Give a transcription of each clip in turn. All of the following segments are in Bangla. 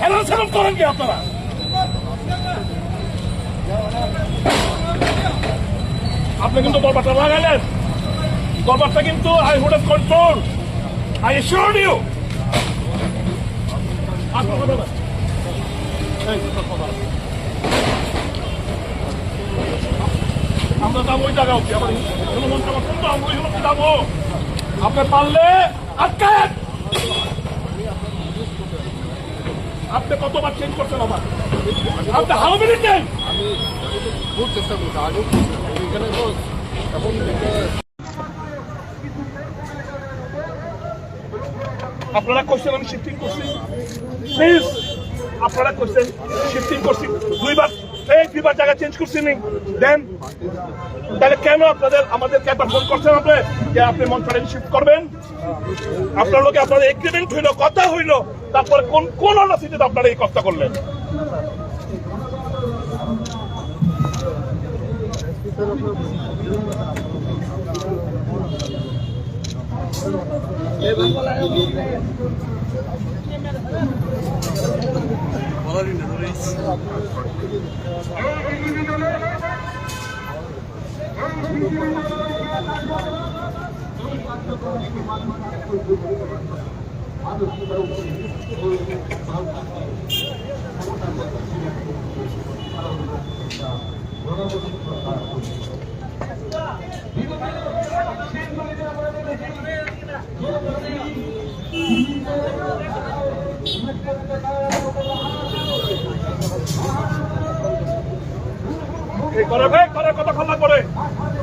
হেরান করেন কি আপনারা? আপনি কিন্তু দরবারটা লাগাইলেন দরবারটা কিন্তু I would have control. I assure you. আমরা যাব ওই জায়গা অব্দি আমার আমার যাব আপনি পারলে আটকায়েন। আপনি কতবার চেঞ্জ করছেন আমার? আপনি হাউ মেনি টাইম খুব চেষ্টা করছি। আগেও এখানে তো এখন আপনারা কোশ্চেন আমি শিফটিং করছি। প্লিজ আপনারা কোশ্চেন শিফটিং করছি। দুইবার এই দুইবার জায়গা চেঞ্জ করছি নি দেন তাহলে কেন আপনাদের আমাদেরকে একবার ফোন করছেন আপনি? যে আপনি মন্ত্রালয় শিফট করবেন? আপনার লোকে আপনাদের এগ্রিমেন্ট হইল কথা হইল। তারপরে কোন কোন অনাসিটিতে আপনারা এই কথা করলেন? এই করে ভাই করে কথা খোলা করে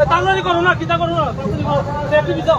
তাড়াতাড়ি করো না কিতা করো না তাড়াতাড়ি করো।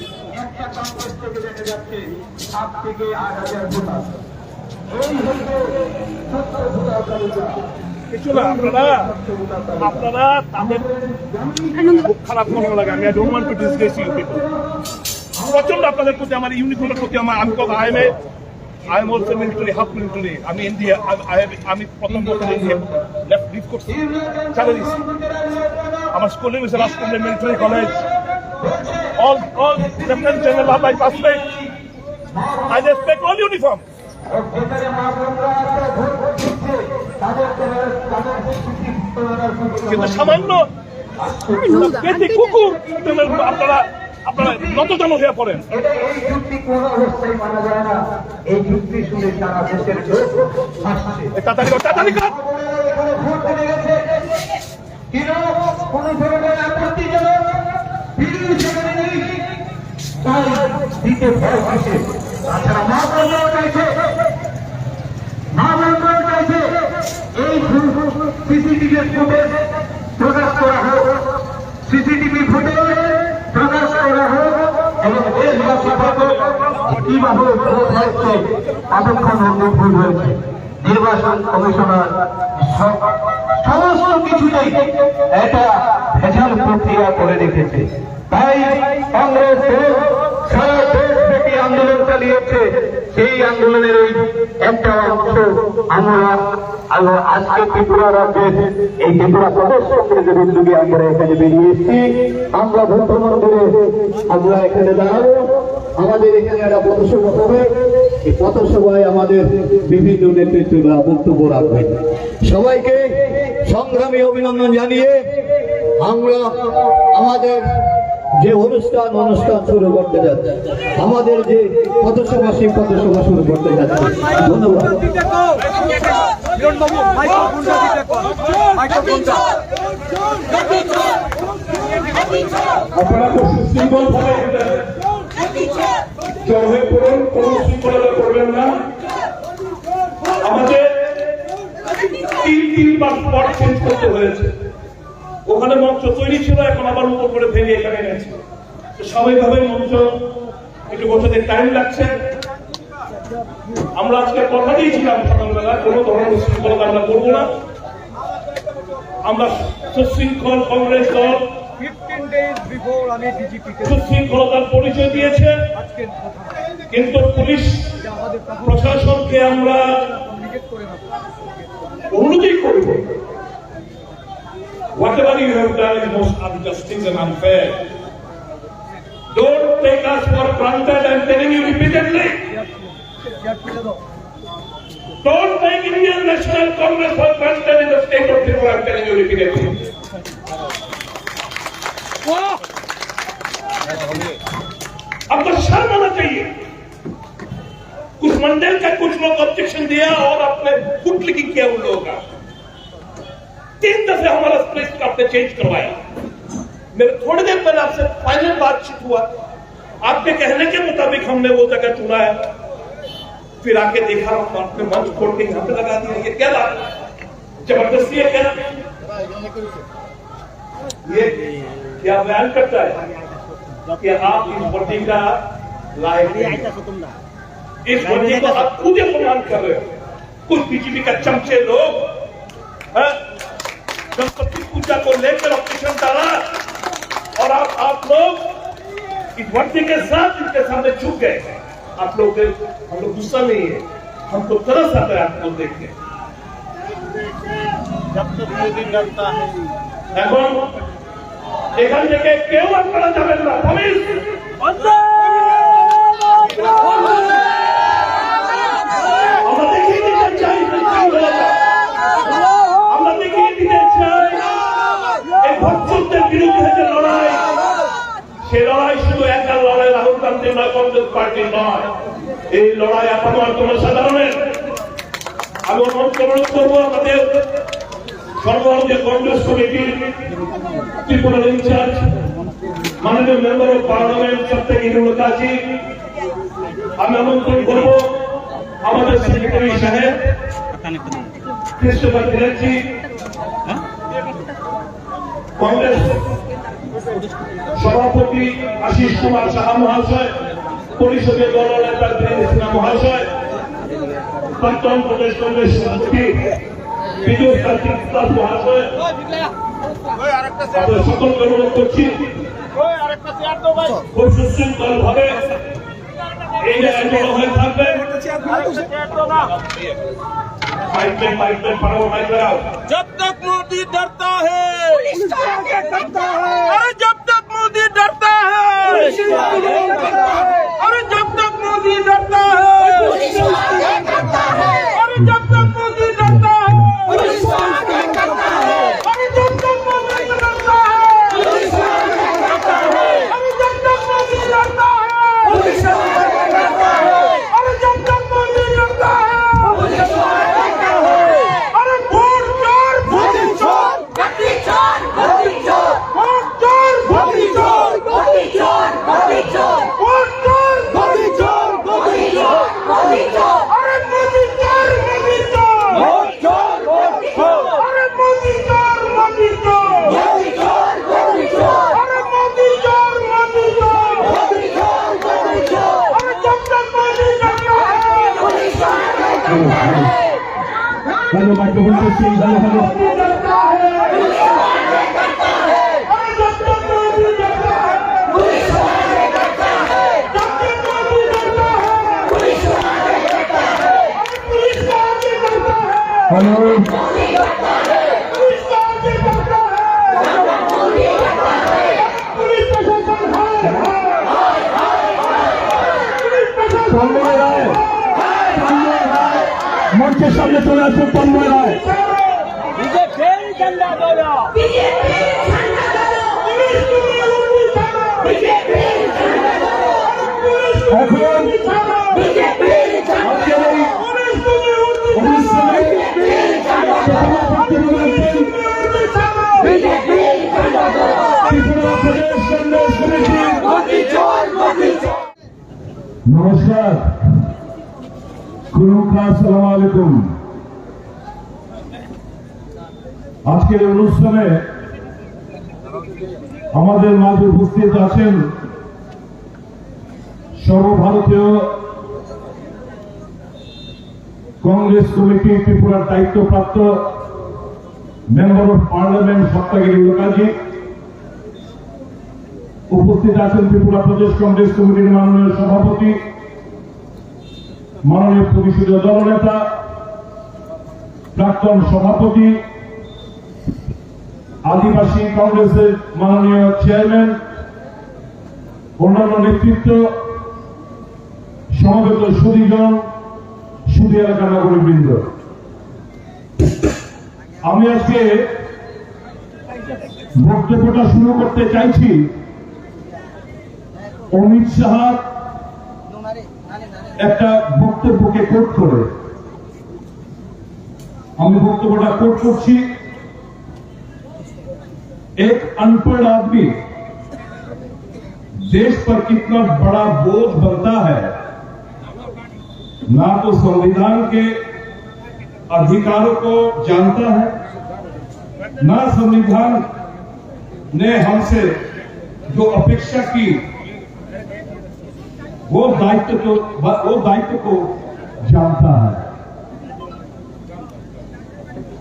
খুব খারাপ লাগে, আমি প্রচণ্ড আপনাদের প্রতি, আমার ইউনিফর্মের প্রতি আমার আমি কথা I am I am also military, half military, আমি ইন্ডিয়া, আমি প্রথম আমার স্কুলিং হয়েছে রাজকুমার মিলিটারি কলেজ। মা বোনরা আছে ভোট দিচ্ছে তাদেরকে তাদের স্বীকৃতি প্রদানের সুযোগ কিন্তু সামান্য কুকুর, আপনারা আপনারা নতজন হয়ে পড়েন। এই চুক্তি কোনো অবস্থায় মানা যায় না এই চুক্তি শুনে সারা দেশের তাড়াতাড়ি তাড়াতাড়ি দিতে ভয় হয়েছে। নির্বাচন কমিশনার সমস্ত কিছুতেই একটা ভেজাল প্রক্রিয়া করে রেখেছে। তাই কংগ্রেস সারা চালিয়েছে সেই আন্দোলনের ওই একটা অংশ আমরা আজকে ত্রিপুরা রাজ্যের এই ত্রিপুরা প্রদেশ উদ্যোগে আমরা এখানে বেরিয়ে এসেছি আমরা ভোট মন্দিরে আমরা এখানে দাঁড়াবো। আমাদের এখানে একটা পথসভা হবে। এই পথসভায় আমাদের বিভিন্ন নেতৃত্বরা বক্তব্য রাখবেন। সবাইকে সংগ্রামী অভিনন্দন জানিয়ে আমরা আমাদের যে অনুষ্ঠান অনুষ্ঠান শুরু করতে যাচ্ছে, আমাদের যে পথসভা সেই পথসভা শুরু করতে যাচ্ছে আমাদের তিন চেঞ্জ করতে হয়েছে। ওখানে মঞ্চ তৈরি ছিল এখন আবার উপর করে ভেঙে এখানে গেছে স্বাভাবিকভাবে মঞ্চ একটু বসাতে টাইম লাগছে। আমরা আজকে কথা দিয়েছিলাম সকালবেলা কোনো ধরনের উশৃঙ্খলতা আমরা করব না। আমরা সুশৃঙ্খল কংগ্রেস দল সুশৃঙ্খলতার পরিচয় দিয়েছে। আজকে কিন্তু পুলিশ প্রশাসনকে আমরা অনুরোধই করব। whatever you have done is most unjust and unfair. Don't take us for granted, I'm telling you repeatedly. Don't take Indian National Congress for granted in the state of Tripura, I'm telling you repeatedly. اب تو شرم آنا چاہیے کچھ منڈل کا کچھ لوگ آبجیکشن دیا اور اپنے پٹ لکھی کیا ان لوگوں کا تین دفعہ ہمارا اسپرسٹ آپ نے چینج کروایا۔ میرے تھوڑے دیر پہلے آپ سے فائنل بات چیت ہوا۔ آپ کے کہنے کے مطابق ہم نے وہ جگہ چنا ہے۔ پھر آ کے دیکھا ہم نے منچ کھول کے یہاں پہ لگا دیا۔ یہ کیا بات زبردستی ہے کیا؟ یہ کیا بیان کرتا ہے کہ آپ اس وردی کا لاحق اس وردی کو آپ خود اپمان کر رہے ہو۔ کچھ بی جے پی کا چمچے لوگ ہاں؟ گنپتی پوجا کو لے کر آپریشن ڈالا اور آپ آپ لوگ اس وقتی کے ساتھ ان کے سامنے چھپ گئے آپ لوگ ہم لوگ غصہ نہیں ہے ہم کو ترس آتا ہے آپ کو دیکھ کے جب تک مودی لڑتا ہے এখন এখান থেকে কেউ আপনারা যাবেন না থামিস আল্লাহ বিরুদ্ধে যে লড়াই। সে লড়াই শুধু একা লড়াই রাহুল গান্ধী নয়, কংগ্রেস পার্টি নয়। এই লড়াই আপনার তোমার সাধারণের। আমি অনুরোধ করব আমাদের সর্বভারতীয় কংগ্রেস কমিটির ত্রিপুরার ইনচার্জ, মাননীয় মেম্বার অফ পার্লামেন্ট সপ্তাহে ইনুল কাজী আমি আমন্ত্রণ করব আমাদের সেক্রেটারি সাহেব ব্যানার্জি কংগ্রেস সভাপতি আশিস কুমার সাহা মহাশয় পরিষদের দলনেতা সিনহা মহাশয়, প্রাক্তন প্রদেশ কংগ্রেস সভাপতি বিজয় কার্তিক দাস মহাশয়। সকলকে অনুরোধ করছি, খুব সুশৃঙ্খল ভাবে এই জায়গায় مائک پہ مائک پہ پڑھو مائک لگاؤ جب تک مودی ڈرتا ہے۔ ڈرتا ہے۔ جب تک مودی ڈرتا ہے۔ হলুদ তন্ময় রায়। তন্ময় রায় মঞ্চের সামনে চলে আসবে তন্ময় রায়। এখন অনুষ্ঠানে আমাদের মাঝে উপস্থিত আছেন সর্বভারতীয় কংগ্রেস কমিটি ত্রিপুরার দায়িত্বপ্রাপ্ত member of parliament Saptagiri Mukherjee উপস্থিত আছেন ত্রিপুরা প্রদেশ কংগ্রেস কমিটির মাননীয় সভাপতি, মাননীয় পরিষদীয় দলনেতা, প্রাক্তন সভাপতি আদিবাসী কংগ্রেসের মাননীয় চেয়ারম্যান, অন্যান্য নেতৃত্ব, সমবেত সুদীজন সুদী এলাকা নাগরিকবৃন্দ। আমি আজকে বক্তব্যটা শুরু করতে চাইছি অমিত শাহ একটা বক্তব্যকে কোট করে। আমি বক্তব্যটা কোট করছি। ایک انپڑھ آدمی دیش پر کتنا بڑا بوجھ بنتا ہے، نہ تو سنویدھان کے ادھیکاروں کو جانتا ہے، نہ سنویدھان نے ہم سے جو اپیکشا کی، وہ دائت کو، وہ دائت کو جانتا ہے۔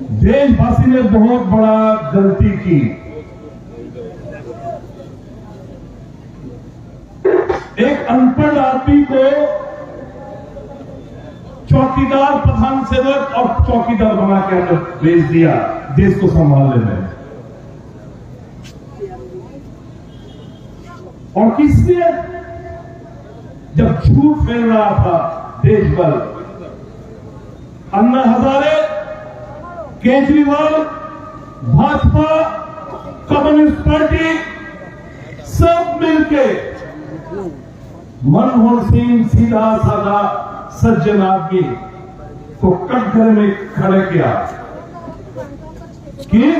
دیش واسی نے بہت بڑا غلطی کی۔ ان پڑھ آدمی کو چوکیدار پٹھان سے رکھ اور چوکیدار بنا کے ہم بھیج دیا دیش کو سنبھالنے میں۔ اور کس لیے؟ جب جھوٹ پھیل رہا تھا دیش پر۔ انا ہزارے کیجریوال، بھاجپا کمسٹ پارٹی، سب مل کے منموہن سنگھ سیدھا سادھا سجن آپ کی کو کٹ گھر میں کھڑے کیا۔ کی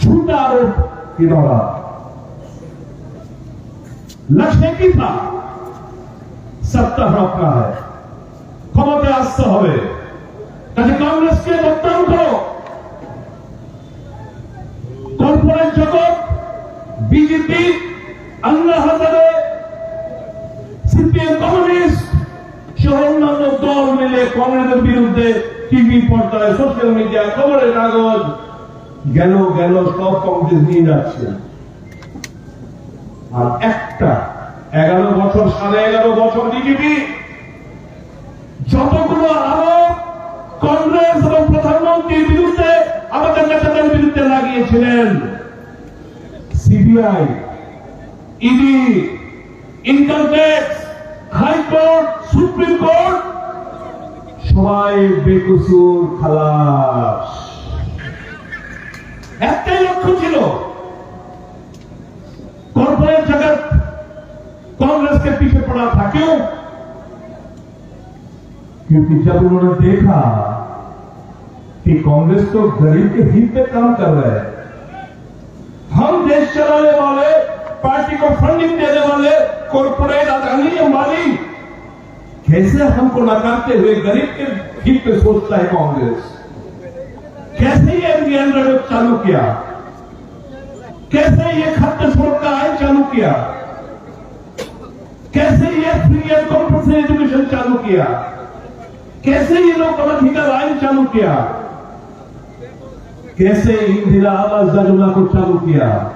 جھوٹا آروپ کے لکھنے کی تھا۔ ستر روپ کا ہے۔ کمتیاست ہوئے۔ کہ کاگریس کے لوکتوں کارفورین جگہ BJP Anna Hazare CPM communist সহ অন্যান্য দল মিলে কংগ্রেসের বিরুদ্ধে টিভি পর্দায় সোশ্যাল মিডিয়া খবরের কাগজ গেল গেল, সব কংগ্রেস নিয়ে যাচ্ছে। আর একটা, এগারো বছর সাড়ে এগারো বছর বিজেপি, যতগুলো আরোপ কংগ্রেস এবং প্রধানমন্ত্রীর বিরুদ্ধে আমাদের নেতাদের বিরুদ্ধে লাগিয়েছিলেন। CBI ED income tax high court supreme court সবাই বেকসুর খালাস একটাই লক্ষ্য ছিল कॉर्पोरेट जगत कांग्रेस के पीछे पड़ा था क्यों क्योंकि जब उन्होंने देखा कि कांग्रेस तो गरीब के हित पे काम कर रहा है چلانے والے، پارٹی کو فنڈنگ دینے والے کارپوریٹ ادانی مالی۔ کیسے ہم کو نکالتے ہوئے غریب کے ہی پہ سوچتا ہے کانگریس؟ کیسے یہ ریڈ چالو کیا؟ کیسے یہ خط سوٹ کا آئن چالو کیا؟ کیسے یہ فری اینڈ کمپنسن ایجوکیشن چالو کیا؟ کیسے یہ لوگ پلٹیکل آئن چالو کیا؟ کیسے اندرا آواز کو چالو کیا؟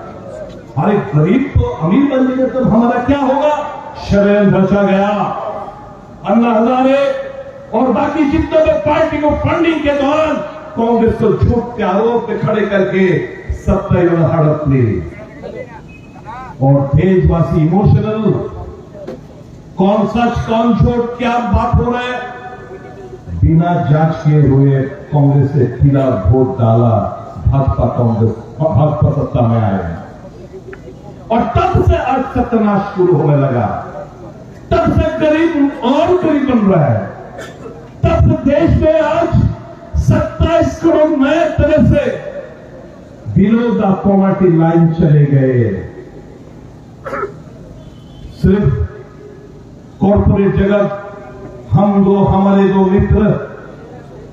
ہمارے غریب کو امیر بن گئے تو ہمارا کیا ہوگا؟ شرین بچا گیا۔ اللہ ہزارے اور باقی جتنے بھی پارٹی کو فنڈنگ کے دوران کانگریس کو جھوٹ کے آروپ پہ کھڑے کر کے ستائی ہڑپ لی اور دیش واسی ایموشنل کون سچ، کون جھوٹ، کیا بات ہو رہا ہے؟ بنا جانچ کیے ہوئے کانگریس سے کھلا ووٹ ڈالا۔ بھاجپا کانگریس، بھاجپا ستا میں آئے۔ ہیں اور تب سے آج کا تناش شروع ہونے لگا۔ تب سے قریب اور قریب بن رہا ہے۔ تب سے دیش میں آج ستائیس کروڑ نئے طرح سے بلو دا پاورٹی لائن چلے گئے۔ صرف کارپوریٹ جگت ہم دو، ہمارے دو متر،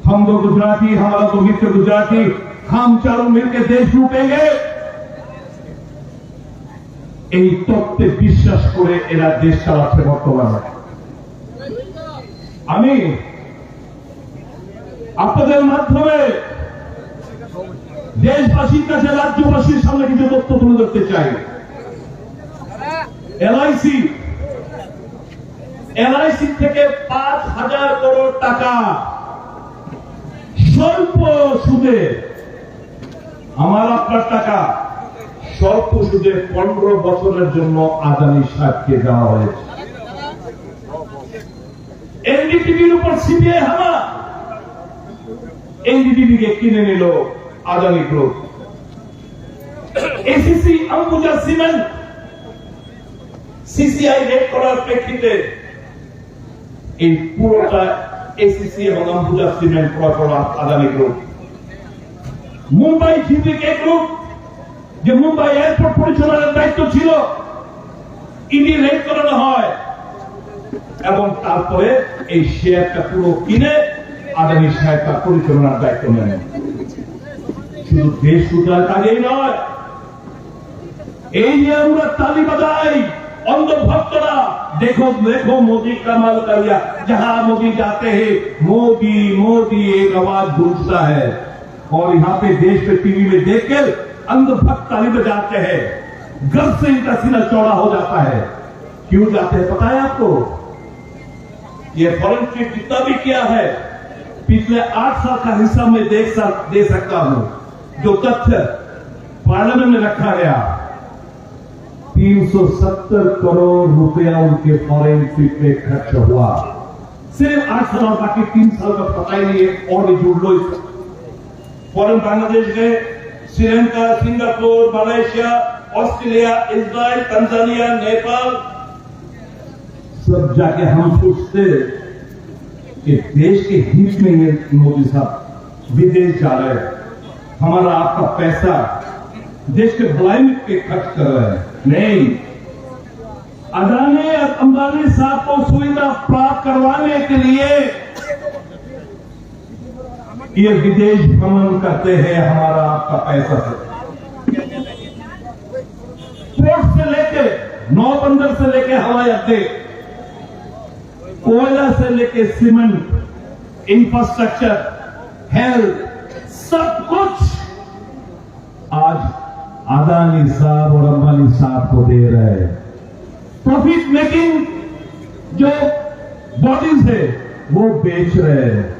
ہم دو گجراتی، ہمارا دو متر گجراتی، ہم چاروں مل کے دیش لوٹیں گے۔ এই তত্ত্বে বিশ্বাস করে এরা দেশ চালাচ্ছে বর্তমানে। আমি আপনাদের মাধ্যমে দেশবাসীর কাছে, রাজ্যবাসীর সামনে কিছু তথ্য তুলে ধরতে চাই। এলআইসি এলআইসি থেকে পাঁচ হাজার করোড় টাকা স্বল্প সুদে আমার আপনার টাকা স্বল্প সুদে পনেরো বছরের জন্য আদানি সাহেবকে দেওয়া হয়েছে। এনডিটিভির উপর সিবিআই হামলা। এনডিটিভিকে কিনে নিল Adani group. ACC Ambuja cement CCI raid করার প্রেক্ষিতে এই পুরোটা এসিসি এবং অম্বুজা সিমেন্ট করা Adani group. Mumbai GVK group যে মুম্বাই এয়ারপোর্ট পরিচালনার দায়িত্ব ছিল ইডি রেড করানো হয় এবং তারপরে এই শেয়ারটা পুরো কিনে আদানি সাহেব তার পরিচালনার দায়িত্ব নেন শুধু দেশ উদ্ধার কাজেই নয় এই যে আমরা তালি বাজাই अंधभक्तरा देखो देखो मोदी कमाल कर दिया जहां मोदी जाते हैं मोदी मोदी एक आवाज गूंजता है और यहाँ पे देश पे टीवी में اندھ بھکت تعلیم جاتے ہیں۔ گرد سے ان کا سینہ چوڑا ہو جاتا ہے۔ کیوں جاتے ہیں پتا ہے آپ کو؟ یہ فورن چیف جتنا بھی کیا ہے، پچھلے آٹھ سال کا حصہ میں دیکھ دے سکتا ہوں۔ جو تتھ پارلیمنٹ میں رکھا گیا۔ تین سو ستر کروڑ روپیہ ان کے فورن چیف میں خرچ ہوا۔ صرف آٹھ سال اور باقی تین سال کا پتہ ہی نہیں ہے، اور نہیں جھوڑ لو فورن بنگلہ دیش گئے۔ سرینکا، سنگاپور ملیشیا آسٹریلیا اسرائیل تنزانیا، نیپال۔ سب جا کے ہم سوچتے کہ دیش کے ہیچ میں یہ مودی صاحب ودیش جا رہے ہیں۔ ہمارا آپ کا پیسہ دیش کے بھلائی میں پہ خرچ کر رہے ہیں۔ نہیں۔ ادانے اور امبانے صاحب کو سویدھا پراپت کروانے کے لیے یہ بدیش بھرمن کرتے ہیں، ہمارا آپ کا پیسہ پورٹ سے لے کے نو بندر سے لے کے ہوای اڈے، کوئلہ سے لے کے سیمنٹ، انفراسٹرکچر ہیلتھ سب کچھ آج آدانی صاحب اور امبانی صاحب کو دے رہے ہیں۔ پروفیٹ میکنگ جو باڈیز ہے وہ بیچ رہے ہیں۔